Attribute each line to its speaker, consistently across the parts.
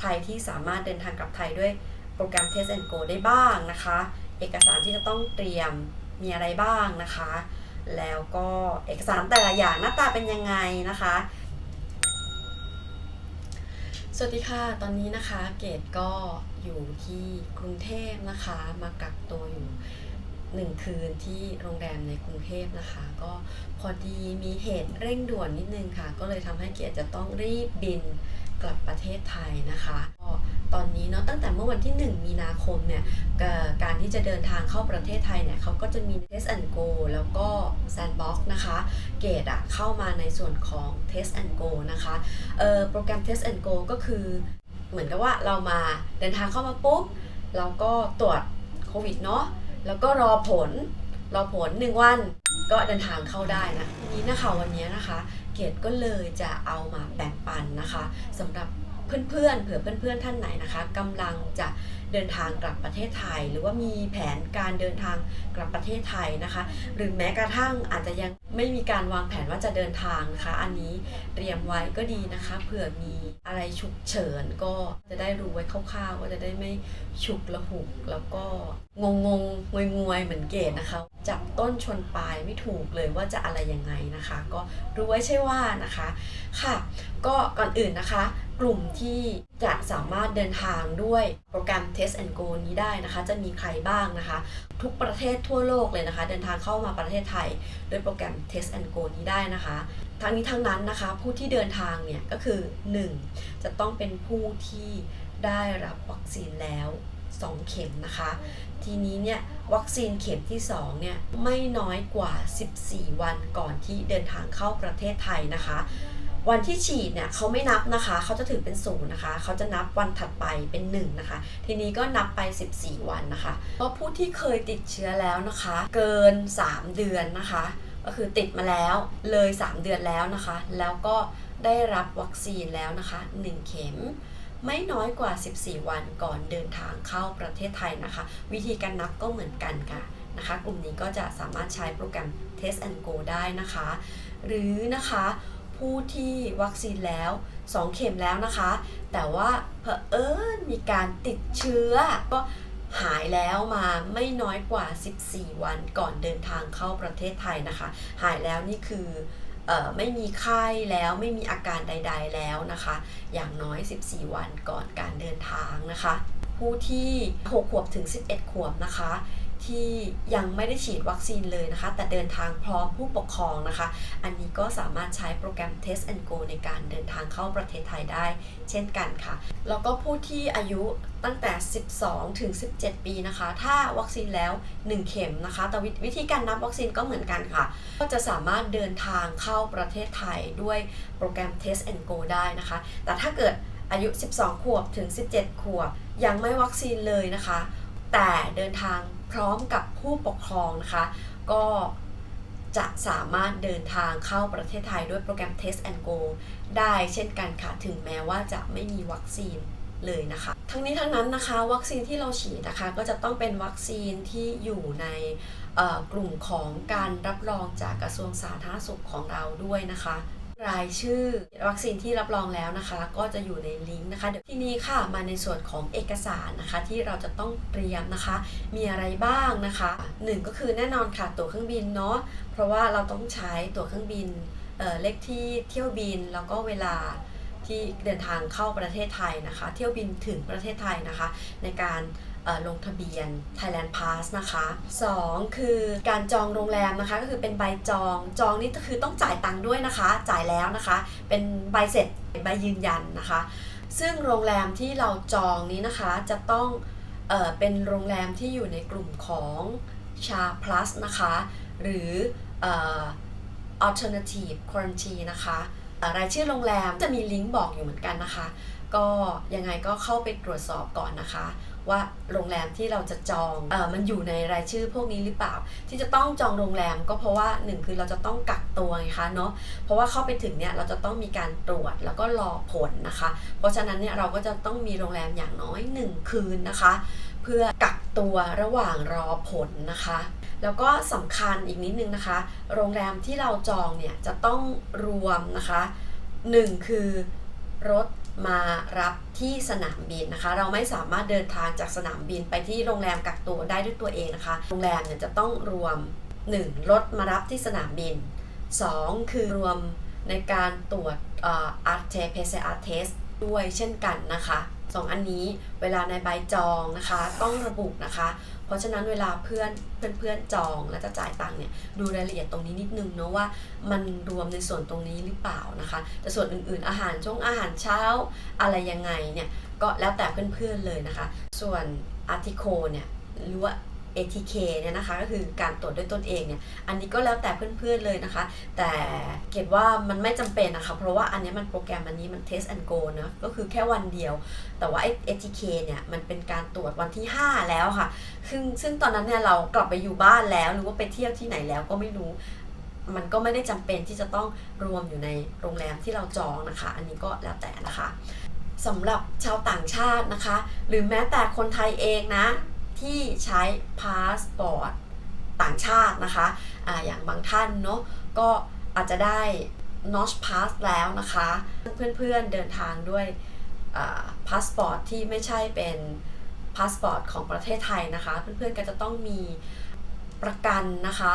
Speaker 1: ใครที่สามารถเดินทางกลับไทยด้วยโปรแกรม Test and Go ได้บ้างนะคะ เอกสารที่จะต้องเตรียมมีอะไรบ้างนะคะ แล้วก็เอกสารแต่ละอย่างหน้าตาเป็นยังไงนะคะ สวัสดีค่ะตอนนี้นะคะเกดก็อยู่ที่กรุงเทพนะคะ มากักตัวอยู่หนึ่งคืนที่โรงแรมในกรุงเทพนะคะ ก็พอดีมีเหตุเร่งด่วนนิดนึงค่ะ ก็เลยทำให้เกดจะต้องรีบบิน กลับประเทศไทยนะคะก็ตอนนี้เนาะตั้งแต่เมื่อวันที่ 1 มีนาคมเนี่ยการที่จะเดินทางเข้าประเทศไทยเนี่ยเขาก็จะมี Test and Go แล้วก็ Sandbox นะคะ เกดอะเข้ามาในส่วนของ Test and Go นะคะโปรแกรม Test and Go ก็คือเหมือนกับว่าเรามาเดินทางเข้ามาปุ๊บเราก็ตรวจโควิดเนาะแล้วก็รอผล รอผล 1 วันก็เดินทางเข้าได้นะทีนี้นะคะวันนี้นะคะ เกดก็เลยจะเอามาแบ่งปันนะคะสำหรับ เพื่อนๆเผื่อเพื่อนๆท่านไหนนะคะกำลังจะเดินทางกลับประเทศไทย หรือว่ามีแผนการเดินทางกลับประเทศไทยนะคะ หรือแม้กระทั่งอาจจะยังไม่มีการวางแผนว่าจะเดินทางนะคะ อันนี้เตรียมไว้ก็ดีนะคะเผื่อมีอะไรฉุกเฉินก็จะได้รู้ไว้คร่าวๆก็จะได้ไม่ฉุกละหุกแล้วก็งงงงวยงวยเหมือนเกดนะคะจับต้นชนปลายไม่ถูกเลยว่าจะอะไรยังไงนะคะ ก็รู้ไว้ใช่ว่านะคะค่ะ ก็ก่อนอื่นนะคะ กลุ่มที่จะสามารถเดินทางด้วยโปรแกรม Test and Go นี้ได้นะคะ จะมีใครบ้างนะคะ ทุกประเทศทั่วโลกเลยนะคะ เดินทางเข้ามาประเทศไทยด้วยโปรแกรม Test and Go นี้ได้นะคะทั้งนี้ทั้งนั้นนะคะ ผู้ที่เดินทางเนี่ยก็คือ 1. จะต้องเป็นผู้ที่ได้รับวัคซีนแล้ว 2 เข็มนะคะ ทีนี้เนี่ยวัคซีนเข็มที่2เนี่ยไม่น้อยกว่า 14 วันก่อนที่เดินทางเข้าประเทศไทยนะคะ วันที่ฉีดเนี่ยเขาไม่นับนะคะเขาจะถือเป็นศูนย์นะคะเขาจะนับวันถัดไปเป็น1นะคะทีนี้ก็นับไป 14 วันนะคะเพราะผู้ที่เคยติดเชื้อแล้วนะคะ เกิน 3 เดือนนะคะ ก็คือติดมาแล้วเลย 3 เดือนแล้วนะคะ แล้วก็ได้รับวัคซีนแล้วนะคะ 1 เข็มไม่น้อยกว่า 14 วันก่อนเดินทางเข้าประเทศไทยนะคะ วิธีการนับก็เหมือนกันค่ะนะคะ กลุ่มนี้ก็จะสามารถใช้โปรแกรม Test and Go ได้นะคะ หรือนะคะ ผู้ที่วัคซีนแล้ว 2 เข็มแล้วนะคะ แต่ว่าเผอิญมีการติดเชื้อ ก็หายแล้วมาไม่น้อยกว่า 14 วันก่อนเดินทางเข้าประเทศไทยนะคะ หายแล้วนี่คือออไม่มีไข้แล้วไม่มีอาการใด ๆแล้วนะคะ อย่างน้อย 14 วันก่อนการเดินทางนะคะ ผู้ที่ 6 ขวบถึง 11 ขวบนะคะ ที่ยังไม่ได้ฉีดวัคซีนเลยนะคะ แต่เดินทางพร้อมผู้ปกครองนะคะ อันนี้ก็สามารถใช้โปรแกรม Test and Go ในการเดินทางเข้าประเทศไทยได้ เช่นกันค่ะ แล้วก็ผู้ที่อายุตั้งแต่ 12 ถึง 17 ปีนะคะ ถ้าวัคซีนแล้ว 1 เข็มนะคะ แต่วิวธีการนับวัคซีนก็เหมือนกันค่ะ ก็จะสามารถเดินทางเข้าประเทศไทยด้วยโปรแกรม Test and Go ได้นะคะ แต่ถ้าเกิดอายุ 12 ขวบถึง 17 ขวบ ยังไม่วัคซีนเลยนะคะ แต่เดินทาง พร้อมกับผู้ปกครองนะคะ ก็จะสามารถเดินทางเข้าประเทศไทยด้วยโปรแกรม Test and Go ได้เช่นกันค่ะ ถึงแม้ว่าจะไม่มีวัคซีนเลยนะคะ ทั้งนี้ทั้งนั้นนะคะ วัคซีนที่เราฉีดนะคะ ก็จะต้องเป็นวัคซีนที่อยู่ในกลุ่มของการรับรองจากกระทรวงสาธารณสุขของเราด้วยนะคะ รายชื่อ วัคซีนที่รับรองแล้วนะคะ ก็จะอยู่ในลิงก์นะคะเดี๋ยวที่นี้ค่ะมาในส่วนของเอกสารนะคะ ที่เราจะต้องเตรียมนะคะ มีอะไรบ้างนะคะหนึ่งก็คือแน่นอนค่ะตั๋วเครื่องบินเนาะเพราะว่าเราต้องใช้ตั๋วเครื่องบินเอ่อเลขที่เที่ยวบินแล้วก็เวลาที่เดินทางเข้าประเทศไทยนะคะ เที่ยวบินถึงประเทศไทยนะคะ ในการ ลงทะเบียน Thailand Pass นะคะ 2 คือการจองโรงแรมนะคะก็คือเป็นใบจองจองนี่ก็คือต้องจ่ายตังค์ด้วยนะคะ จ่ายแล้วนะคะ เป็นใบเสร็จใบยืนยันนะคะ ซึ่งโรงแรมที่เราจองนี้นะคะจะต้องเออเป็นโรงแรมที่อยู่ในกลุ่มของชา plus นะคะ หรืออ alternative quarantine นะคะรายชื่อโรงแรมจะมีลิงก์บอกอยู่เหมือนกันนะคะ ก็ยังไงก็เข้าไปตรวจสอบก่อนนะคะ ว่าโรงแรมที่เราจะจองเออมันอยู่ในรายชื่อพวกนี้หรือเปล่า ที่จะต้องจองโรงแรมก็เพราะว่าหนึ่งคือเราจะต้องกักตัวไงคะเนาะเพราะว่าเข้าไปถึงเนี่ยเราจะต้องมีการตรวจแล้วก็รอผลนะคะ เพราะฉะนั้นเนี่ยเราก็จะต้องมีโรงแรมอย่างน้อย 1 คืนนะคะ เพื่อกักตัวระหว่างรอผลนะคะแล้วก็สำคัญอีกนิดนึงนะคะ โรงแรมที่เราจองเนี่ยจะต้องรวมนะคะ 1 คือรถ มารับที่สนามบินนะคะ เราไม่สามารถเดินทางจากสนามบินไปที่โรงแรมกักตัวได้ด้วยตัวเองนะคะ โรงแรมเนี่ยจะต้องรวม 1. รถมารับที่สนามบิน 2. คือรวมในการตรวจเอ่อ RT-PCR test ด้วยเช่นกันนะคะ สองอันนี้เวลาในใบจองนะคะต้องระบุนะคะ เพราะฉะนั้นเวลาเพื่อนเพื่อนเพื่อนๆจองแล้วจะจ่ายตังค์เนี่ยดูรายละเอียดตรงนี้นิดนึงเนาะว่ามันรวมในส่วนตรงนี้หรือเปล่านะคะ แต่ส่วนอื่นๆ อาหารช่วงอาหารเช้าอะไรยังไงเนี่ยก็แล้วแต่เพื่อนๆเลยนะคะ ส่วนอาร์ติโคเนี่ยหรือว่า ATK เนี่ยนะคะก็คือการตรวจด้วยตนเองเนี่ยอันนี้ก็แล้วแต่เพื่อนๆเลยนะคะ แต่เกดว่ามันไม่จำเป็นนะคะ เพราะว่าอันนี้มันโปรแกรมอันนี้มัน test and go เนะก็คือแค่วันเดียว แต่ว่าไอ ATK เนี่ยมันเป็นการตรวจวันที่ 5 แล้วค่ะ ซึ่งซึ่งตอนนั้นเนี่ยเรากลับไปอยู่บ้านแล้ว หรือว่าไปเที่ยวที่ไหนแล้วก็ไม่รู้มันก็ไม่ได้จำเป็นที่จะต้องรวมอยู่ในโรงแรมที่เราจองนะคะ อันนี้ก็แล้วแต่นะคะสำหรับชาวต่างชาตินะคะ หรือแม้แต่คนไทยเองนะ ที่ใช้พาสปอร์ตต่างชาตินะคะอะอย่างบางท่านเนาะก็อาจจะได้ n o t Pass แล้วนะคะ เพื่อนๆเดินทางด้วยพาสปอร์ตที่ไม่ใช่เป็นพาสปอร์ตของประเทศไทยนะคะ เพื่อนๆก็จะต้องมีประกันนะคะ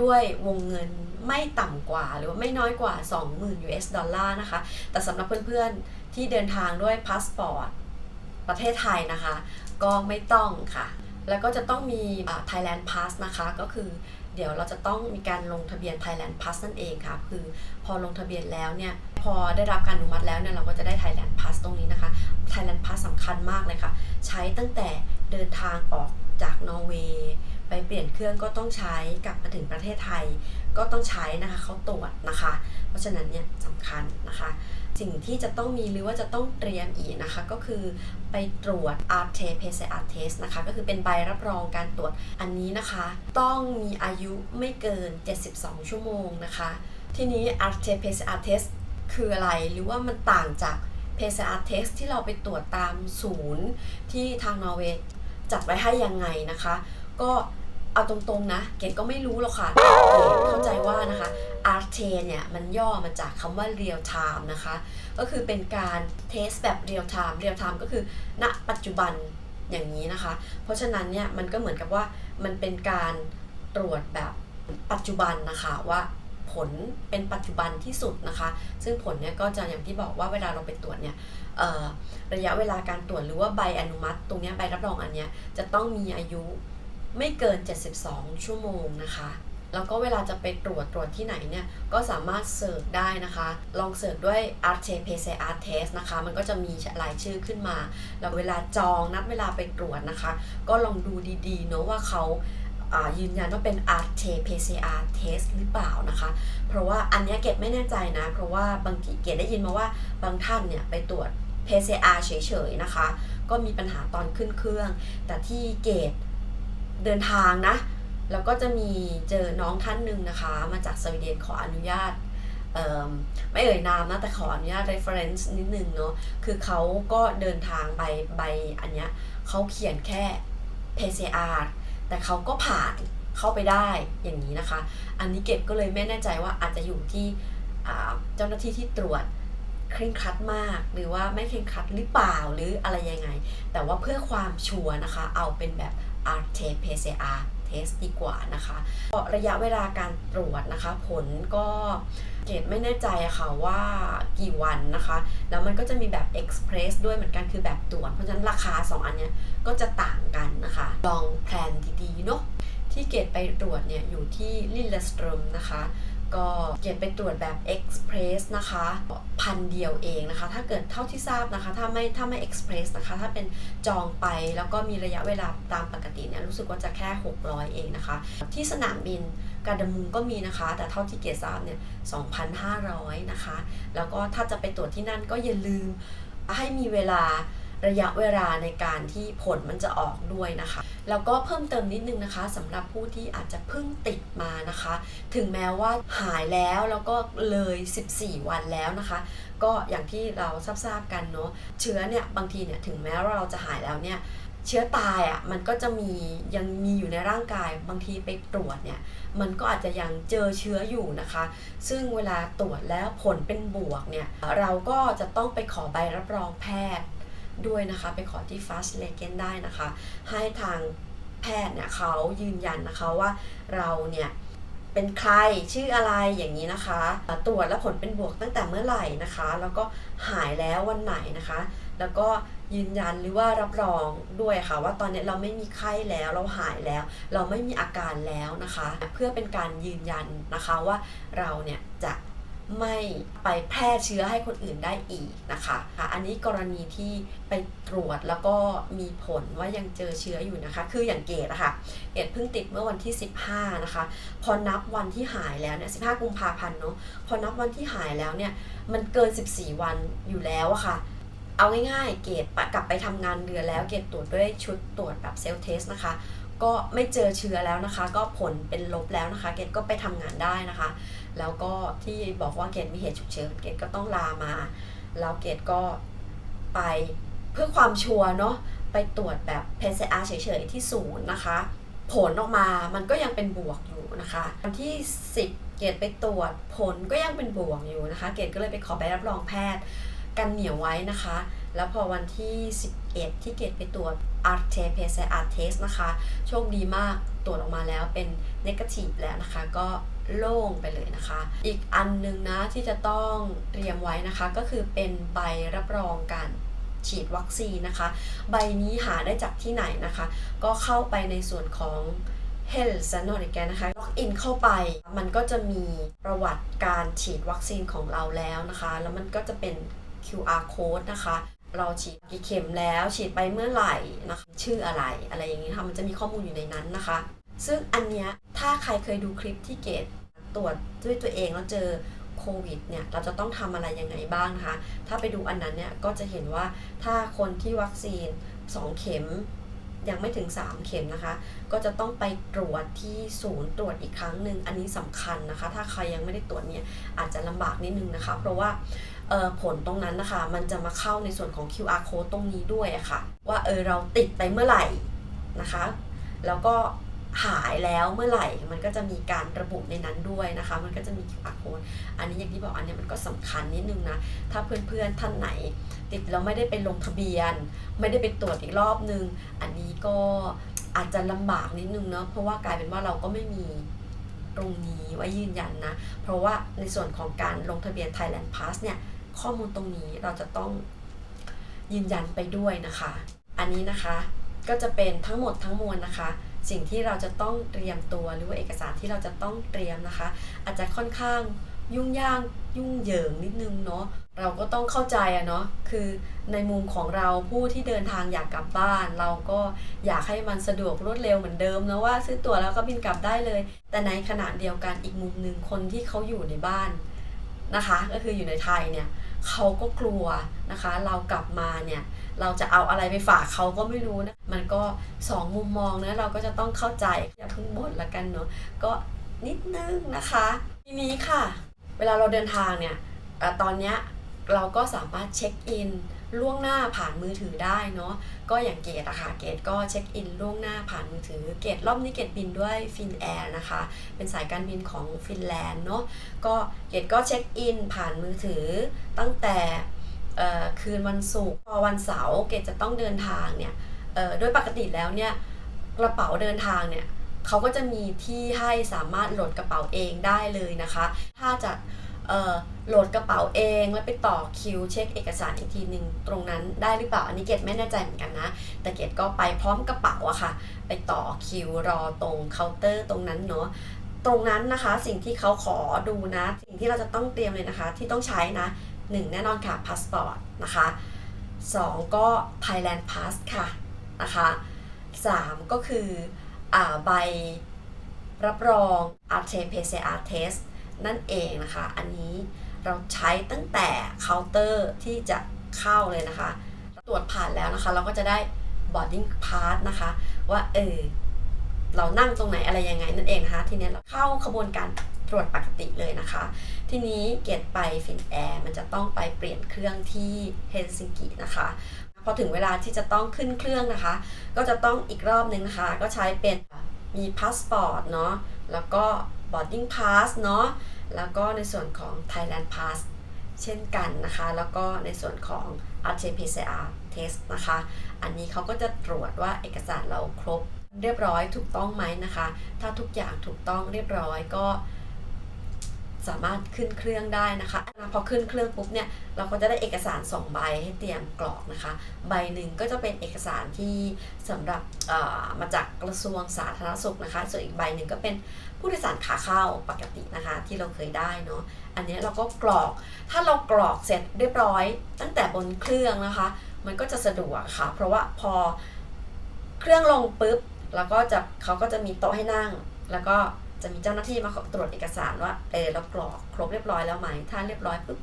Speaker 1: ด้วยวงเงินไม่ต่ำกว่าหรือว่าไม่น้อยกว่า 20,000 US ดอลลาร์นะคะ แต่สำหรับเพื่อนๆที่เดินทางด้วยพาสปอร์ตประเทศไทยนะคะ ก็ไม่ต้องค่ะ แล้วก็จะต้องมีอา Thailand Pass นะคะ ก็คือเดี๋ยวเราจะต้องมีการลงทะเบียน Thailand Pass นั่นเองค่ะ คือพอลงทะเบียนแล้วเนี่ย พอได้รับการอนุมัติแล้วเนี่ยเราก็จะได้ Thailand Pass ตรงนี้นะคะ Thailand Pass สำคัญมากเลยค่ะ ใช้ตั้งแต่เดินทางออกจากนอร์เวย์ไปเปลี่ยนเครื่องก็ต้องใช้กลับมาถึงประเทศไทย ก็ต้องใช้นะคะเขาตรวจนะคะ เพราะฉะนั้นเนี่ยสำคัญนะคะ สิ่งที่จะต้องมีหรือว่าจะต้องเตรียมอีกนะคะ ก็คือไปตรวจ RT-PCR test นะคะ ก็คือเป็นใบรับรองการตรวจอันนี้นะคะ ต้องมีอายุไม่เกิน 72 ชั่วโมงนะคะ ทีนี้ RT-PCR test คืออะไรหรือว่ามันต่างจาก PCR test ที่เราไปตรวจตามศูนย์ที่ทางนอร์เวย์จัดไว้ให้ยังไงนะคะ ก็ เอาตรงๆนะ เกดก็ไม่รู้หรอกค่ะเกดเข้าใจว่านะคะ RT เนี่ยมันย่อมาจากคำว่า real time นะคะ ก็คือเป็นการเทสแบบ real time real time ก็คือณปัจจุบันอย่างนี้นะคะ เพราะฉะนั้นเนี่ยมันก็เหมือนกับว่ามันเป็นการตรวจแบบปัจจุบันนะคะว่าผลเป็นปัจจุบันที่สุดนะคะ ซึ่งผลเนี่ยก็จะอย่างที่บอกว่าเวลาเราไปตรวจเนี่ยระยะเวลาการตรวจหรือว่าใบอนุมัติ ตรงนี้ใบรับรองอันเนี้ยจะต้องมีอายุ ไม่เกิน 72 ชั่วโมงนะคะ แล้วก็เวลาจะไปตรวจตรวจที่ไหนเนี่ย ก็สามารถเสิร์ชได้นะคะ ลองเสิร์ชด้วย RT-PCR test นะคะ มันก็จะมีรายชื่อขึ้นมา แล้วเวลาจองนัดเวลาไปตรวจนะคะ ก็ลองดูดีๆ เนาะว่าเขายืนยันว่าเป็น RT-PCR test หรือเปล่านะคะ เพราะว่าอันนี้เกดไม่แน่ใจนะ เพราะว่าบางทีเกดได้ยินมาว่าบางท่านเนี่ยไปตรวจ PCR เฉยๆนะคะ ก็มีปัญหาตอนขึ้นเครื่อง แต่ที่เกด เดินทางนะ แล้วก็จะมีเจอน้องท่านหนึ่งนะคะ มาจากสวีเดนขออนุญาตมไม่เอ่ยนามนะแต่ขออนุญาต reference นิดนึงเนาะคือเขาก็เดินทางใบใบอันเนี้ยเขาเขียนแค่ PCR แต่เขาก็ผ่านเข้าไปได้อย่างนี้นะคะ อันนี้เก็บก็เลยไม่แน่ใจว่าอาจจะอยู่ที่เจ้าหน้าที่ที่ตรวจเคร่งครัดมาก หรือว่าไม่เคร่งครัดหรือเปล่าหรืออะไรยังไง แต่ว่าเพื่อความชัวร์นะคะ เอาเป็นแบบ RT-PCR test ดีกว่านะคะระยะเวลาการตรวจนะคะ ผลก็เกรดไม่แน่ใจค่ะว่ากี่วันนะคะ แล้วมันก็จะมีแบบ Express ด้วยเหมือนกันคือแบบตรวจเพราะฉะนั้นราคา 2 อันเนี้ยก็จะต่างกันนะคะ ลองแพลนดีๆเนาะที่เกรดไปตรวจเนี่ยอยู่ที่ลิลเลสตรมนะคะ ก็เกรดไปตรวจแบบ Express นะคะพันเดียวเองนะคะ ถ้าเกิดเท่าที่ทราบนะคะ ถ้าไม่ถ้าไม่ Express นะคะ ถ้าเป็นจองไปแล้วก็มีระยะเวลาตามปกติเนี่ยรู้สึกว่าจะแค่ 600 เองนะคะ ที่สนามบินกาดมุงก็มีนะคะ แต่เท่าที่เกียรดทราบเนี่ย 2,500 นะคะ แล้วก็ถ้าจะไปตรวจที่นั่นก็อย่าลืมให้มีเวลา ระยะเวลาในการที่ผลมันจะออกด้วยนะคะ แล้วก็เพิ่มเติมนิดนึงนะคะสำหรับผู้ที่อาจจะเพิ่งติดมานะคะ ถึงแม้ว่าหายแล้วแล้วก็เลย 14 วันแล้วนะคะ ก็อย่างที่เราทราบกันเนาะเชื้อเนี่ยบางทีเนี่ยถึงแม้ว่าเราจะหายแล้วเนี่ยเชื้อตายอะมันก็จะมียังมีอยู่ในร่างกายบางทีไปตรวจเนี่ยมันก็อาจจะยังเจอเชื้ออยู่นะคะ ซึ่งเวลาตรวจแล้วผลเป็นบวกเนี่ยเราก็จะต้องไปขอใบรับรองแพทย์ ด้วยนะคะไปขอที่ Fast l e g e n ได้นะคะ ให้ทางแพทย์เนี่ยเขายืนยันนะคะว่าเราเนี่ยเป็นใครชื่ออะไรอย่างนี้นะคะ ตรวจแล้วผลเป็นบวกตั้งแต่เมื่อไหร่นะคะ แล้วก็หายแล้ววันไหนนะคะ แล้วก็ยืนยันหรือว่ารับรองด้วยค่ะ ว่าตอนนี้เราไม่มีไข้แล้วเราหายแล้ว เราไม่มีอาการแล้วนะคะ เพื่อเป็นการยืนยันนะคะว่าเราเนี่ยจะ ไม่ไปแพร่เชื้อให้คนอื่นได้อีกนะคะค่ะอันนี้กรณีที่ไปตรวจแล้วก็มีผลว่ายังเจอเชื้ออยู่นะคะ คืออย่างเกดอะค่ะเกดเพิ่งติดเมื่อวันที่ 15 นะคะ พอนับวันที่หายแล้วเนี่ย15 กุมภาพันธ์เนาะพอนับวันที่หายแล้วเนี่ยมันเกิน 14 วันอยู่แล้วอะค่ะเอาง่ายๆ เกดกลับไปทำงานเดือนแล้วเกดตรวจด้วยชุดตรวจแบบเซลล์เทสนะคะ ก็ไม่เจอเชื้อแล้วนะคะ ก็ผลเป็นลบแล้วนะคะ เกดก็ไปทำงานได้นะคะ แล้วก็ที่บอกว่าเกดมีเหตุฉุกเฉินเกดก็ต้องลามา แล้วเกดก็ไปเพื่อความชัวร์เนาะไปตรวจแบบ PCR เฉยๆที่ศูนย์นะคะ ผลออกมามันก็ยังเป็นบวกอยู่นะคะวันที่ 10 เกดไปตรวจผลก็ยังเป็นบวกอยู่นะคะ เกดก็เลยไปขอใบรับรองแพทย์กันเหนียวไว้นะคะ แล้วพอวันที่ 11 ที่เกดไปตรวจ RT PCR test นะคะ โชคดีมากตรวจออกมาแล้วเป็น negative แล้วนะคะ ก็โล่งไปเลยนะคะ อีกอันหนึงนะที่จะต้องเตรียมไว้นะคะ ก็คือเป็นใบรับรองการฉีดวัคซีนนะคะ ใบนี้หาได้จากที่ไหนนะคะ ก็เข้าไปในส่วนของ Health s a n o r i g a n นะคะ ล็อกอินเข้าไป มันก็จะมีประวัติการฉีดวัคซีนของเราแล้วนะคะ แล้วมันก็จะเป็น QR code นะคะ เราฉีดกี่เข็มแล้วฉีดไปเมื่อไหร่นะคะชื่ออะไรอะไรอย่างนี้ค่ะมันจะมีข้อมูลอยู่ในนั้นนะคะ ซึ่งอันเนี้ยถ้าใครเคยดูคลิปที่เกตตรวจด้วยตัวเองแล้วเจอโควิดเนี่ยเราจะต้องทำอะไรยังไงบ้างนะคะถ้าไปดูอันนั้นเนี่ยก็จะเห็นว่าถ้าคนที่วัคซีน 2 เข็มยังไม่ถึง 3 เข็มนะคะ ก็จะต้องไปตรวจที่ศูนย์ตรวจอีกครั้งหนึ่งอันนี้สำคัญนะคะ ถ้าใครยังไม่ได้ตรวจเนี่ยอาจจะลำบากนิดนึงนะคะ เพราะว่า ผลตรงนั้นนะคะ มันจะมาเข้าในส่วนของ QR code ตรงนี้ด้วยะค่ะ ว่าเออเราติดไปเมื่อไหร่นะคะ แล้วก็หายแล้วเมื่อไหร่มันก็จะมีการระบุในนั้นด้วยนะคะ มันก็จะมี QR code อันนี้อย่างที่บอกอันนี้มันก็สำคัญนิดนึงนะ ถ้าเพื่อนๆท่านไหน ติดแล้วไม่ได้ไปลงทะเบียน ไม่ได้ไปตรวจอีกรอบนึง อันนี้ก็อาจจะลำบากนิดนึงเนาะเพราะว่ากลายเป็นว่าเราก็ไม่มีตรงนี้ไว้ยืนยันนะ เพราะว่าในส่วนของการลงทะเบียน Thailand Pass เนี่ย ข้อมูลตรงนี้เราจะต้องยืนยันไปด้วยนะคะ อันนี้นะคะก็จะเป็นทั้งหมดทั้งมวลนะคะ สิ่งที่เราจะต้องเตรียมตัวหรือว่าเอกสารที่เราจะต้องเตรียมนะคะ อาจจะค่อนข้างยุ่งยากยุ่งเหยิงนิดนึงเนาะเราก็ต้องเข้าใจอะเนาะคือในมุมของเราผู้ที่เดินทางอยากกลับบ้าน เราก็อยากให้มันสะดวกรวดเร็วเหมือนเดิมนะว่าซื้อตั๋วแล้วก็บินกลับได้เลย แต่ในขณะเดียวกันอีกมุมหนึ่งคนที่เขาอยู่ในบ้านนะคะ ก็คืออยู่ในไทยเนี่ย เขาก็กลัวนะคะ เรากลับมาเนี่ยเราจะเอาอะไรไปฝากเขาก็ไม่รู้นะ มันก็สองมุมมองนะเราก็จะต้องเข้าใจอย่าเพิ่งบ่นละกันเนาะก็นิดนึงนะคะ ทีนี้ค่ะ เวลาเราเดินทางเนี่ยอตอนเนี้ยเราก็สามารถเช็คอิน ล่วงหน้าผ่านมือถือได้เนาะก็อย่างเกดอะค่ะเกดก็เช็คอินล่วงหน้าผ่านมือถือ เกดรอบนี้เกดบินด้วยฟินแอร์นะคะ เป็นสายการบินของฟินแลนด์เนาะก็เกดก็เช็คอินผ่านมือถือตั้งแต่คืนวันศุกร์พอวันเสาร์เกดจะต้องเดินทางเนี่ยโดยปกติแล้วเนี่ยกระเป๋าเดินทางเนี่ยเขาก็จะมีที่ให้สามารถโหลดกระเป๋าเองได้เลยนะคะ ถ้าจะ โหลดกระเป๋าเองแล้วไปต่อคิวเช็คเอกสารอีกทีหนึ่งตรงนั้นได้หรือเปล่า อันนี้เกดไม่แน่ใจเหมือนกันนะ แต่เกดก็ไปพร้อมกระเป๋าอะค่ะ ไปต่อคิวรอตรงเคาน์เตอร์ตรงนั้นเนาะตรงนั้นนะคะสิ่งที่เขาขอดูนะ สิ่งที่เราจะต้องเตรียมเลยนะคะ ที่ต้องใช้นะหนึ่งแน่นอนค่ะพาสปอร์ตนะคะสองก็ Thailand Pass ค่ะนะคะสามก็คืออใบรับรอง RT PCR test นั่นเองนะคะ อันนี้เราใช้ตั้งแต่เคาน์เตอร์ที่จะเข้าเลยนะคะ ตรวจผ่านแล้วนะคะ เราก็จะได้ boarding pass นะคะ ว่าเออเรานั่งตรงไหนอะไรยังไงนั่นเองนะคะ ทีนี้เราเข้าขบวนการตรวจปกติเลยนะคะ ทีนี้เกตไปฟินแอร์มันจะต้องไปเปลี่ยนเครื่องที่เฮลซิงกินะคะพอถึงเวลาที่จะต้องขึ้นเครื่องนะคะ ก็จะต้องอีกรอบหนึ่งนะคะ ก็ใช้เป็นมีพาสปอร์ตเนาะแล้วก็ boarding pass เนาะแล้วก็ในส่วนของ Thailand pass เช่นกันนะคะ แล้วก็ในส่วนของ RT-PCR test นะคะ อันนี้เขาก็จะตรวจว่าเอกสารเราครบเรียบร้อยถูกต้องไหมนะคะ ถ้าทุกอย่างถูกต้องเรียบร้อยก็สามารถขึ้นเครื่องได้นะคะ พอขึ้นเครื่องปุ๊บเนี่ยเราก็จะได้เอกสาร 2 ใบให้เตรียมกรอกนะคะ ใบหนึ่งก็จะเป็นเอกสารที่สำหรับมาจากกระทรวงสาธารณสุขนะคะ ส่วนอีกใบหนึ่งก็เป็น ผู้โดยสารขาเข้าปกตินะคะ ที่เราเคยได้เนาะอันนี้เราก็กรอกถ้าเรากรอกเสร็จเรียบร้อย ตั้งแต่บนเครื่องนะคะ มันก็จะสะดวกค่ะ เพราะว่าพอเครื่องลงปุ๊บแล้วก็จะเขาก็จะมีโต๊ะให้นั่ง แล้วก็จะมีเจ้าหน้าที่มาตรวจเอกสารว่าเออเรากรอกครบเรียบร้อยแล้วไหมถ้าเรียบร้อยปุ๊บ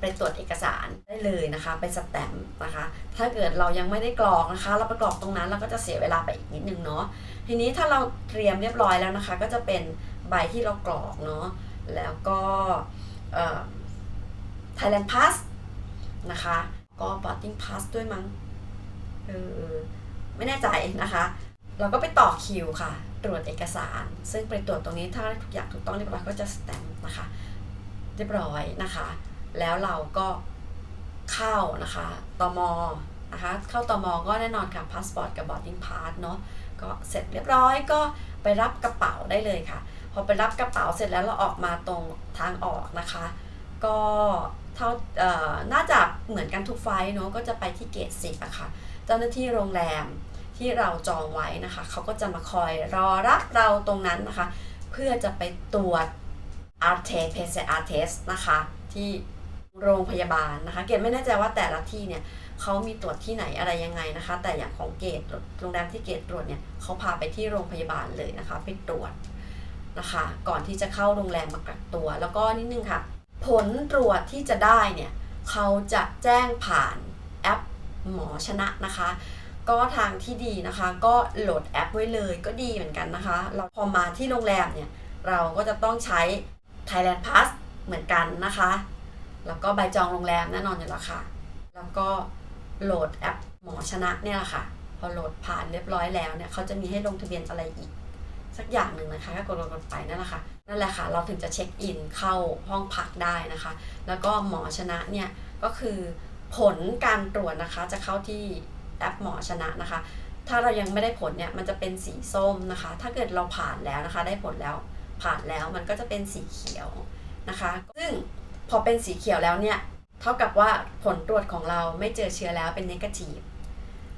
Speaker 1: ไปตรวจเอกสารได้เลยนะคะ ไปสแตมป์นะคะ ถ้าเกิดเรายังไม่ได้กรอกนะคะ เราไปกรอกตรงนั้นเราก็จะเสียเวลาไปอีกนิดนึงเนาะทีนี้ถ้าเราเตรียมเรียบร้อยแล้วนะคะ ก็จะเป็นใบที่เรากรอกเนาะแล้วก็เอ่อ Thailand Pass นะคะ ก็ boarding pass ด้วยมั้งเออไม่แน่ใจนะคะ เราก็ไปต่อคิวค่ะ ตรวจเอกสาร ซึ่งไปตรวจตรงนี้ถ้าทุกอย่างถูกต้องเรียบร้อยก็จะสแตมป์นะคะ เรียบร้อยนะคะ แล้วเราก็เข้านะคะตมนะคะเข้าตมก็แน่นอนค่ะพาสปอร์ตกับ boarding pass เนาะก็เสร็จเรียบร้อยก็ไปรับกระเป๋าได้เลยค่ะ พอไปรับกระเป๋าเสร็จแล้วเราออกมาตรงทางออกนะคะ ก็เท่าน่าจะเหมือนกันทุกไฟล์เนาะก็จะไปที่เกตสิบอะค่ะ เจ้าหน้าที่โรงแรมที่เราจองไว้นะคะเขาก็จะมาคอยรอรับเราตรงนั้นนะคะ เพื่อจะไปตรวจ RT PCR test นะคะที่ โรงพยาบาลนะคะ เกดไม่แน่ใจว่าแต่ละที่เนี่ยเขามีตรวจที่ไหนอะไรยังไงนะคะ แต่อย่างของเกตโรงแรมที่เกตตรวจเนี่ยเขาพาไปที่โรงพยาบาลเลยนะคะ ไปตรวจนะคะ ก่อนที่จะเข้าโรงแรมมากักตัว แล้วก็นิดนึงค่ะ ผลตรวจที่จะได้เนี่ยเขาจะแจ้งผ่านแอปหมอชนะนะคะ ก็ทางที่ดีนะคะ ก็โหลดแอปไว้เลยก็ดีเหมือนกันนะคะ เราพอมาที่โรงแรมเนี่ยเราก็จะต้องใช้ Thailand Pass เหมือนกันนะคะ แล้วก็ใบจองโรงแรมแน่นอนอยู่แล้วค่ะ แล้วก็โหลดแอปหมอชนะเนี่ยแหละค่ะ พอโหลดผ่านเรียบร้อยแล้วเนี่ยเขาจะมีให้ลงทะเบียนอะไรอีก สักอย่างหนึ่งนะคะก็กดลงไปนั่นแหละค่ะ นั่นแหละค่ะ เราถึงจะเช็คอินเข้าห้องพักได้นะคะ แล้วก็หมอชนะเนี่ยก็คือผลการตรวจนะคะจะเข้าที่แอปหมอชนะนะคะ ถ้าเรายังไม่ได้ผลเนี่ยมันจะเป็นสีส้มนะคะ ถ้าเกิดเราผ่านแล้วนะคะ ได้ผลแล้วผ่านแล้วมันก็จะเป็นสีเขียวนะคะ ซึ่ง พอเป็นสีเขียวแล้วเนี่ย เท่ากับว่าผลตรวจของเราไม่เจอเชื้อแล้วเป็นเนกาทีฟ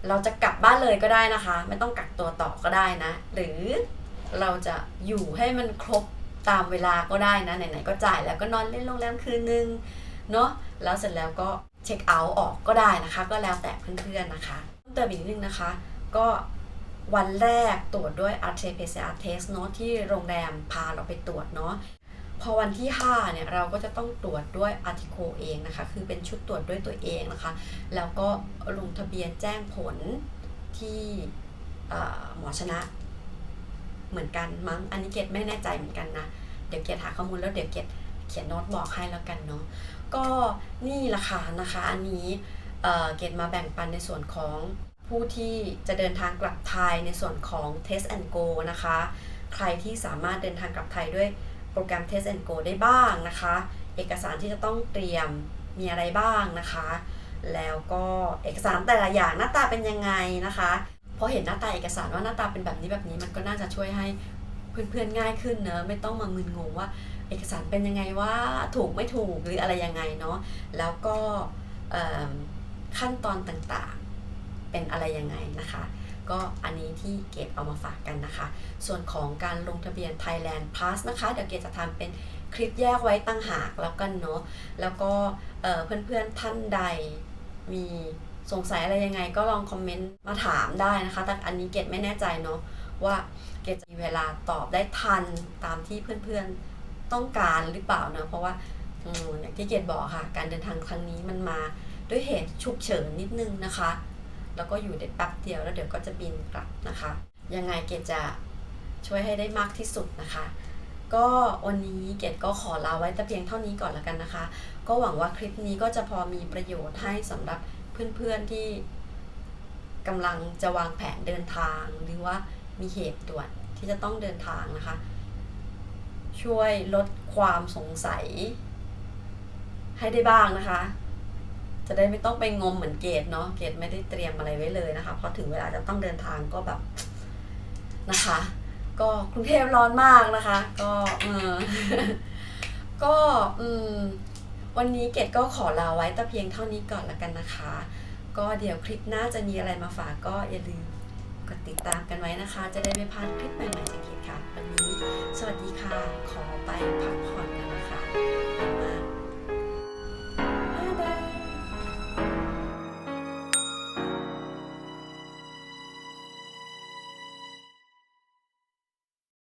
Speaker 1: เราจะกลับบ้านเลยก็ได้นะคะ ไม่ต้องกักตัวต่อก็ได้นะ หรือเราจะอยู่ให้มันครบตามเวลาก็ได้นะไหนๆก็จ่ายแล้วก็นอนเล่นโรงแรมคืนนึงเนาะแล้วเสร็จแล้วก็เช็คเอาท์ออกก็ได้นะคะ ก็แล้วแต่เพื่อนๆนะคะเพิ่มเติมอีกนิดนึงนะคะ ก็วันแรกตรวจด้วย RT-PCR test เนาะที่โรงแรมพาเราไปตรวจเนาะ พอวันที่ 5 เนี่ยเราก็จะต้องตรวจด้วย Artico เองนะคะ คือเป็นชุดตรวจด้วยตัวเองนะคะ แล้วก็ลงทะเบียนแจ้งผลที่หมอชนะ เหมือนกันมั้ง อันนี้เกดไม่แน่ใจเหมือนกันนะ เดี๋ยวเกดหาข้อมูลแล้วเดี๋ยวเกดเขียนโน้ตบอกให้แล้วกันเนาะ ก็นี่ละค่ะนะคะ อันนี้เอ่อเกดมาแบ่งปันในส่วนของผู้ที่จะเดินทางกลับไทยในส่วนของ Test and Go นะคะ ใครที่สามารถเดินทางกลับไทยด้วย โปรแกรม Test and Go ได้บ้างนะคะ เอกสารที่จะต้องเตรียมมีอะไรบ้างนะคะ แล้วก็เอกสารแต่ละอย่างหน้าตาเป็นยังไงนะคะพอเห็นหน้าตาเอกสารว่าหน้าตาเป็นแบบนี้แบบนี้มันก็น่าจะช่วยให้เพื่อนๆง่ายขึ้นเนอะไม่ต้องมามึนงงว่าเอกสารเป็นยังไงว่าถูกไม่ถูกหรืออะไรยังไงเนาะแล้วก็ขั้นตอนต่างๆเป็นอะไรยังไงนะคะ ก็อันนี้ที่เกดเอามาฝากกันนะคะ ส่วนของการลงทะเบียน Thailand Pass นะคะ เดี๋ยวเกดจะทำเป็นคลิปแยกไว้ตั้งหากแล้วกันเนาะ แล้วก็เพื่อนๆท่านใดมีสงสัยอะไรยังไงก็ลองคอมเมนต์มาถามได้นะคะ แต่อันนี้เกดไม่แน่ใจเนาะว่าเกดจะมีเวลาตอบได้ทันตามที่เพื่อนๆต้องการหรือเปล่านะ เพราะว่าอย่างที่เกดบอกค่ะ การเดินทางครั้งนี้มันมาด้วยเหตุฉุกเฉินนิดนึงนะคะ แล้วก็อยู่ได้แป๊บเดียวแล้วเดี๋ยวก็จะบินกลับนะคะ ยังไงเกดจะช่วยให้ได้มากที่สุดนะคะ ก็วันนี้เกดก็ขอลาไว้แต่เพียงเท่านี้ก่อนล้วกันนะคะ ก็หวังว่าคลิปนี้ก็จะพอมีประโยชน์ให้สำหรับเพื่อนๆที่กำลังจะวางแผนเดินทาง หรือว่ามีเหตุด่วนที่จะต้องเดินทางนะคะ ช่วยลดความสงสัยให้ได้บ้างนะคะ จะได้ไม่ต้องไปงมเหมือนเกดเนาะเกดไม่ได้เตรียมอะไรไว้เลยนะคะพอถึงเวลาจะต้องเดินทางก็แบบนะคะ ก็กรุงเทพร้อนมากนะคะ ก็เออก็อืมวันนี้เกดก็ขอลาไว้แต่เพียงเท่านี้ก่อนละกันนะคะ ก็เดี๋ยวคลิปหน้าจะมีอะไรมาฝากก็อย่าลืมกดติดตามกันไว้นะคะ จะได้ไม่พลาดคลิปใหม่ๆจากเกดค่ะ วันนี้ สวัสดีค่ะ ขอไปพักผ่อนกันนะคะ